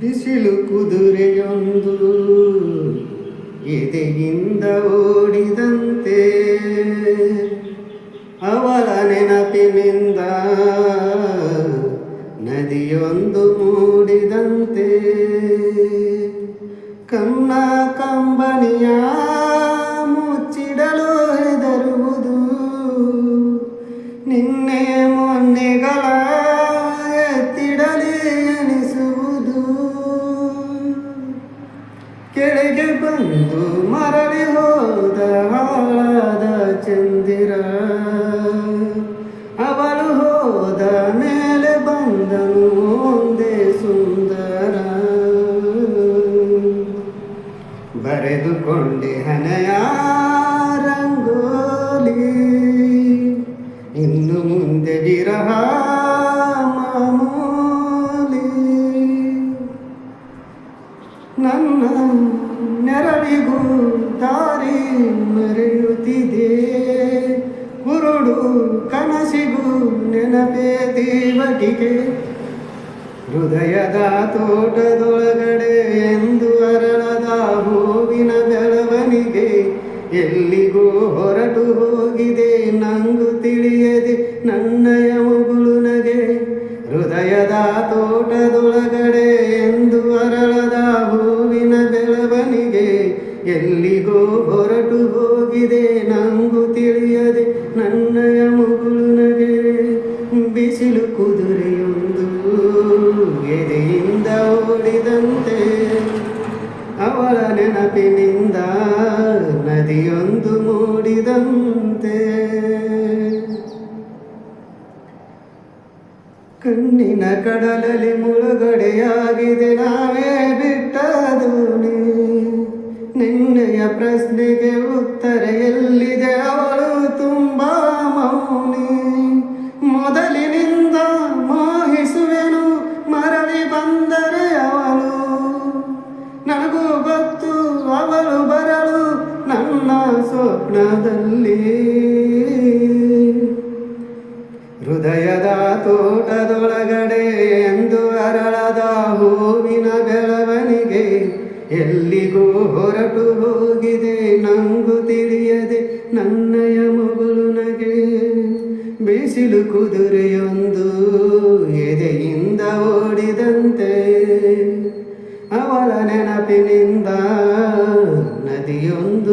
ಬಿಸಿಲು ಕುದುರೆಯೊಂದು ಎದೆಯಿಂದ ಓಡಿದಂತೆ. ಅವಳ ನೆನಪಿನಿಂದ ನದಿಯೊಂದು ಮೂಡಿದಂತೆ ಕೆಳಗೆ ಬಂದು ಮರಳಿ ಹೋದ ಹಾಳಾದ ಚಂದಿರ. ಅವಳು ಹೋದ ಮೇಲೆ ಬಂದನು ಒಂದೇ ಸುಂದರ. ಬರೆದುಕೊಂಡೆ ಹನೆಯ ನನ್ನ ನೆರಳಿಗೂ ದಾರಿ ಮರೆಯುತ್ತಿದೆ. ಕುರುಡು ಕನಸಿಗೂ ನೆನಪೇ ದೇವಟಿಗೆ ಹೃದಯದ ತೋಟದೊಳಗಡೆ ಎಂದು ಅರಳದ ಹೂವಿನ ಬೆಳವಣಿಗೆ. ಎಲ್ಲಿಗೂ ಹೊರಟು ಹೋಗಿದೆ, ನಂಗು ತಿಳಿಯದೆ ನನ್ನಯ ಮುಗುಳು ನಗೆ. ಹೃದಯದ ತೋಟದೊಳಗಡೆ ಬೆಳವಣಿಗೆ ಎಲ್ಲಿಗೋ ಹೊರಟು ಹೋಗಿದೆ. ನಂಗು ತಿಳಿಯದೆ ನನ್ನಯ ಮುಗುಳು ನಗೆ. ಬಿಸಿಲು ಕುದುರೆಯೊಂದು ಎದೆಯಿಂದ ಓಡಿದಂತೆ. ಅವಳ ನೆನಪಿನಿಂದ ನದಿಯೊಂದು ಮೂಡಿದಂತೆ. ಕಣ್ಣಿನ ಕಡಲಲ್ಲಿ ಮುಳುಗಡೆಯಾಗಿದೆ. ನಾವೇ ಗೊತ್ತು, ಅವಳು ಬರಳು ನನ್ನ ಸ್ವಪ್ನದಲ್ಲಿ. ಹೃದಯದ ತೋಟದೊಳಗಡೆ ಎಂದು ಅರಳದ ಹೂವಿನ ಬೆಳವಣಿಗೆ ಎಲ್ಲಿಗೂ ಹೊರಟು ಹೋಗಿದೆ, ನಂಗು ತಿಳಿಯದೆ ನನ್ನಯ ಮುಗುಳು ನಗೆ. ಬಿಸಿಲು ಕುದುರೆಯೊಂದು திணிந்த நதியொன்று